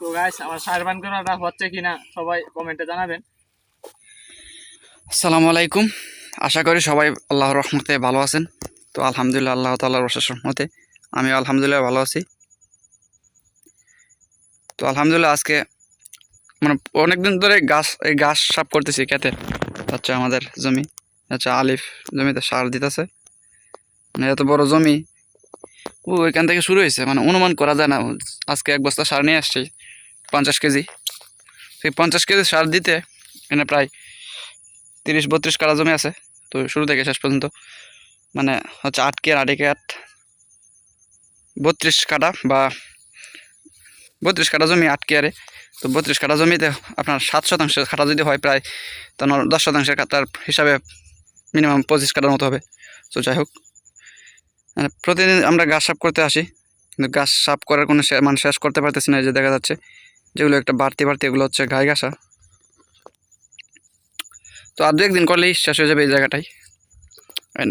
তো গাইস আমার সার বান করাটা হচ্ছে কিনা সবাই কমেন্টে জানাবেন। আসসালামু আলাইকুম। আশা করি সবাই আল্লাহর রহমতে ভালো আছেন। তো আলহামদুলিল্লাহ, আল্লাহ তাল্লাহর রশেষ রহমতে আমি আলহামদুলিল্লাহ ভালো আছি। তো আলহামদুলিল্লাহ, আজকে মানে অনেকদিন ধরে গাছ, এই গাছ সাফ করতেছি খেতে। হচ্ছে আমাদের জমি, হচ্ছে আলিফ জমিতে সার দিতেছে। মানে এত বড় জমি, ও ওইখান থেকে শুরু হয়েছে। মানে অনুমান করা যায় না, আজকে এক বস্তা সার নিয়ে আসছি। পঞ্চাশ কেজি। সেই পঞ্চাশ কেজি সার দিতে এনে প্রায় তিরিশ বত্রিশ কাঠা জমি আছে। তো শুরু থেকে শেষ পর্যন্ত মানে হচ্ছে আট কেয়ার আটে কেয়ার, বত্রিশ কাটা বা বত্রিশ কাটা জমি আট কেয়ারে। তো বত্রিশ কাঠা জমিতে আপনার সাত শতাংশ কাটা যদি হয় প্রায় তখন দশ শতাংশের কাটার হিসাবে মিনিমাম পঁচিশ কাটার মতো হবে। তো যাই হোক। মানে প্রতিদিন আমরা গাছ সাফ করতে আসি। কিন্তু গাছ সাফ করার কোনো মানে শেষ করতে পারতেছি না যে দেখা যাচ্ছে। যেগুলো একটা বাড়তি বাড়তি, এগুলো হচ্ছে গায়ে ঘাসা। তো আর দু একদিন করলেই শেষ হয়ে যাবে এই জায়গাটাই।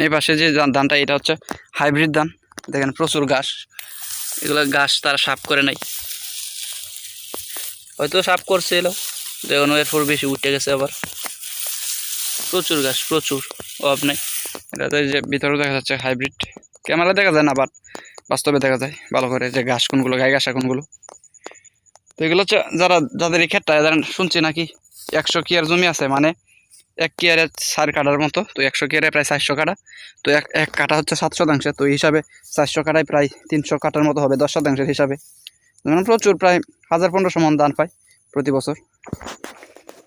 এই পাশে যে ধানটা, এটা হচ্ছে হাইব্রিড ধান। দেখেন প্রচুর ঘাস। এগুলো ঘাস তারা সাফ করে নাই। হয়তো সাফ করছে এলো। দেখুন এরপর বেশি উঠে গেছে আবার। প্রচুর ঘাস, প্রচুর অভাব নেই। এটাতে যে ভিতরেও দেখা যাচ্ছে হাইব্রিড। ক্যামেরা দেখা যায় না বাট বাস্তবে দেখা যায় ভালো করে যে ঘাস কোনগুলো গায়ে ঘাসা কোনগুলো। তো এগুলো হচ্ছে যারা, যাদের এই ক্ষেতটা, যারা শুনছি নাকি, একশো কেয়ার জমি আছে মানে এক কিয়ারে সার কাটার মতো, তো একশো কেয়ারে প্রায় চারশো কাটা তো এক এক কাটা হচ্ছে সাত শতাংশে, তো এই হিসাবে চারশো কাটায় প্রায় তিনশো কাটার মতো হবে, দশ শতাংশের হিসাবে। মানে প্রচুর, প্রায় হাজার পনেরোশো মন ধান পায় প্রতি বছর।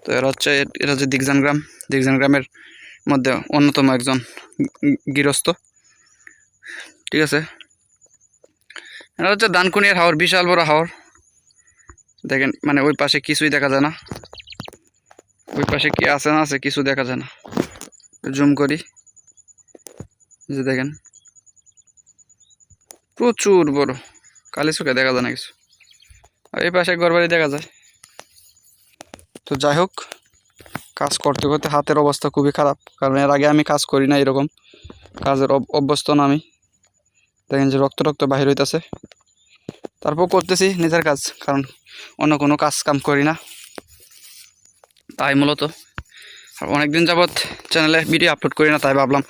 তো এরা হচ্ছে এটা হচ্ছে দিগজান গ্রাম। দিগজান গ্রামের মধ্যে অন্যতম একজন গৃহস্থ। ঠিক আছে? এটা হচ্ছে দানকুনিয়ার হাওর, বিশাল বড় হাওর। দেখেন মানে ওই পাশে কিছুই দেখা যায় না। ওই পাশে কি আছে না আছে কিছু দেখা যায় না। জুম করি। যে দেখেন। প্রচুর বড়। কালি চোখে দেখা যায় না কিছু। আর এই পাশে ঘরবাড়ি দেখা যায়। তো যাই হোক, কাজ করতে করতে হাতের অবস্থা খুবই খারাপ। কারণ এর আগে আমি কাজ করি না এরকম। কাজের অভ- অভ্যস্ত না আমি। দেখেন যে রক্ত রক্ত বাহির হইতাছে। তারপর করতেছি নিজের কাজ, কারণ অন্য কোনো কাজ কাম করি না। তাই মূলত। আর অনেকদিন যাবৎ চ্যানেলে ভিডিও আপলোড করি না, তাই ভাবলাম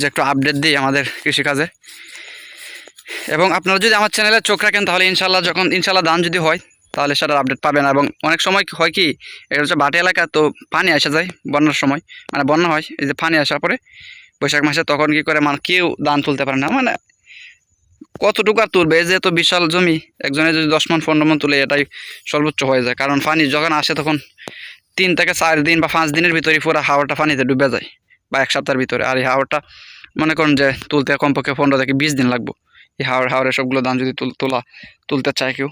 যে একটু আপডেট দিই আমাদের কৃষিকাজে। এবং আপনারা যদি আমার চ্যানেলে চোখ রাখেন, তাহলে ইনশাল্লাহ যখন ইনশাল্লাহ দান যদি হয়, তাহলে সেটার আপডেট পাবেন। এবং অনেক সময় হয় কি, এটা হচ্ছে বাটি এলাকা, তো পানি আসা যায় বন্যার সময়। মানে বন্যা হয়, এই যে পানি আসার পরে বৈশাখ মাসে তখন কি করে মানে কেউ দান তুলতে পারে না। মানে কতটুকু তুলবে? এই যে তো বিশাল জমি, একজনে যদি দশ মন, পনেরো মন তুলে, এটাই সর্বোচ্চ হয়ে যায়। কারণ পানি যখন আসে তখন তিন থেকে চার দিন বা পাঁচ দিনের ভিতরে পুরো হাওয়াটা পানিতে ডুবে যায়, বা এক সপ্তাহের ভিতরে। আর এই হাওয়াটা মনে করেন যে তুলতে কমপক্ষে পনেরো থেকে বিশ দিন লাগবে। এই হাওড় হাওড়ে সবগুলো ধান যদি তোলা তুলতে চায় কেউ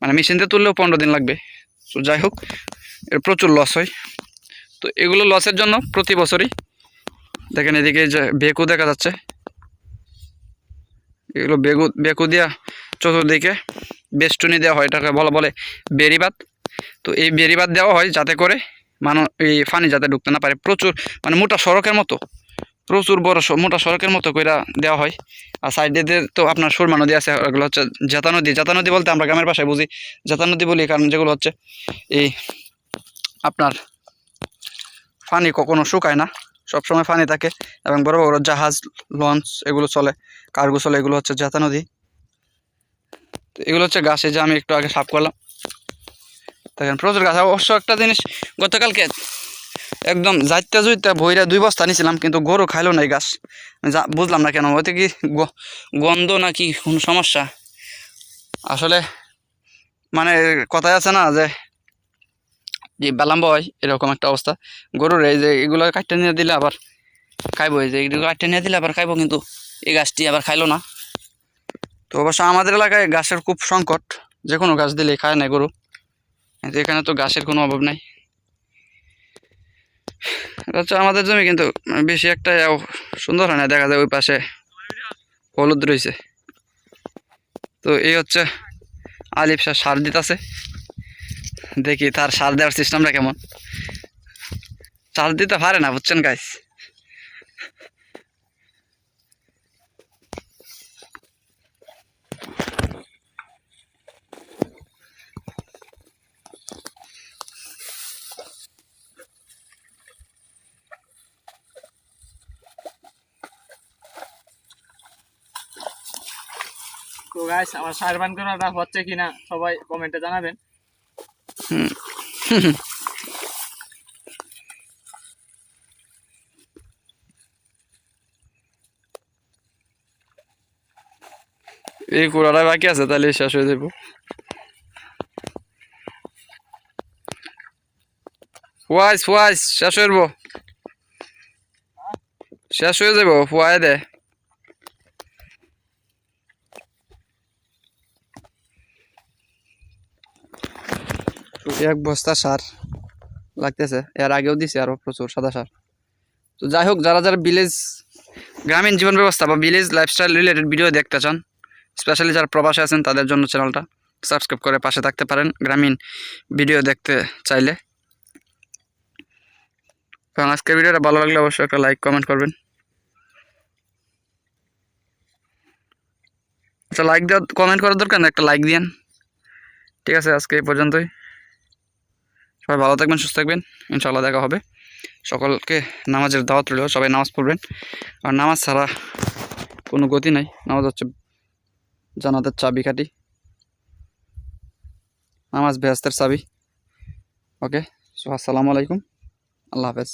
মানে মেশিন দিয়ে তুললেও পনেরো দিন লাগবে। তো যাই হোক, এর প্রচুর লস হয়। তো এগুলো লসের জন্য প্রতি বছরই দেখেন এদিকে যে বেকু দেখা যাচ্ছে। এগুলো বেগু বেকু দিয়া চতুর্দিকে বেষ্টনী দেওয়া হয়, এটাকে বলা বলে বেরিবাদ তো এই বেরিবাদ দেওয়া হয় যাতে করে মানুষ এই ফানি যাতে ঢুকতে না পারে। প্রচুর মানে মোটা সড়কের মতো, প্রচুর বড় মোটা সড়কের মতো কইরা দেওয়া হয়। আর সাইডে তো আপনার সুরমা নদী আছে, ওগুলো হচ্ছে জেতা নদী। জেতা নদী বলতে আমরা গ্রামের ভাষায় বুঝি। জেতা নদী বলি কারণ যেগুলো হচ্ছে এই আপনার পানি কখনো শুকায় না। সবসময় পানি থাকে এবং বড় বড় জাহাজ লঞ্চ এগুলো চলে, কার্গো চলে, এগুলো হচ্ছে জেতা নদী। এগুলো হচ্ছে গাছে যে আমি একটু আগে সাফ করলাম। দেখেন, প্রচুর গাছ। অবশ্য একটা জিনিস গতকালকে একদম যাইতে জুইতে ভইরা দুই বস্তা নিয়েছিলাম কিন্তু গরু খাইলো না এই গাছ। বুঝলাম না কেন হয়তো কি গন্ধ না কি কোনো সমস্যা? আসলে মানে কথায় আছে না যে যে বেলাম্ব হয়, এরকম একটা অবস্থা। গরুর এই যে এগুলো কাটতে নিয়ে দিলে আবার খাইবো, এই যে এগুলো কাটতে নিয়ে দিলে আবার খাইবো, কিন্তু এই গাছটি আবার খাইলো না। তো অবশ্য আমাদের এলাকায় গাছের খুব সংকট, যে কোনো গাছ দিলে খায় না গরু। এখানে তো গাছের কোনো অভাব নাই। হচ্ছে আমাদের জমি, কিন্তু বেশি একটা সুন্দর হয় না, দেখা যায় ওই পাশে হলুদ রয়েছে। তো এই হচ্ছে আলিফ সার দিতেছে। দেখি তার সার দেওয়ার সিস্টেমটা কেমন? সার দিতে পারে না, বুঝছেন গাইস তো গাছ আমার সার বান করাটা হচ্ছে কিনা সবাই কমেন্টে জানাবেন। এই কুড়াটা বাকি আছে, তাহলে শেষ হয়ে যাব ফুয়াইস ফুয়াইস, শেষ হয়ে যাব শেষ হয়ে যাব ফুয়াই দে। এক বস্তা সার লাগতেছে। এর আগেও দিছে আরও প্রচুর সাদা সার। তো যাই হোক, যারা যারা ভিলেজ গ্রামীণ জীবন ব্যবস্থা বা ভিলেজ লাইফস্টাইল রিলেটেড ভিডিও দেখতে চান স্পেশালি যারা প্রবাসে আছেন, তাদের জন্য চ্যানেলটা সাবস্ক্রাইব করে পাশে থাকতে পারেন গ্রামীণ ভিডিও দেখতে চাইলে। এবং আজকের ভিডিওটা ভালো লাগলে অবশ্যই একটা লাইক কমেন্ট করবেন। আচ্ছা লাইক দেওয়া কমেন্ট করার দরকার না? একটা লাইক দিয়েন। ঠিক আছে, আজকে এই পর্যন্তই। সবাই ভালো থাকবেন, সুস্থ থাকবেন। ইনশাআল্লাহ দেখা হবে। সকলকে নামাজের দাওয়াত রইল, সবাই নামাজ পড়বেন। আর নামাজ ছাড়া কোনো গতি নাই। নামাজ হচ্ছে জানাতের চাবি কাটি নামাজ বেহস্তের চাবি। ওকে সো আসসালামু আলাইকুম। আল্লাহ হাফেজ।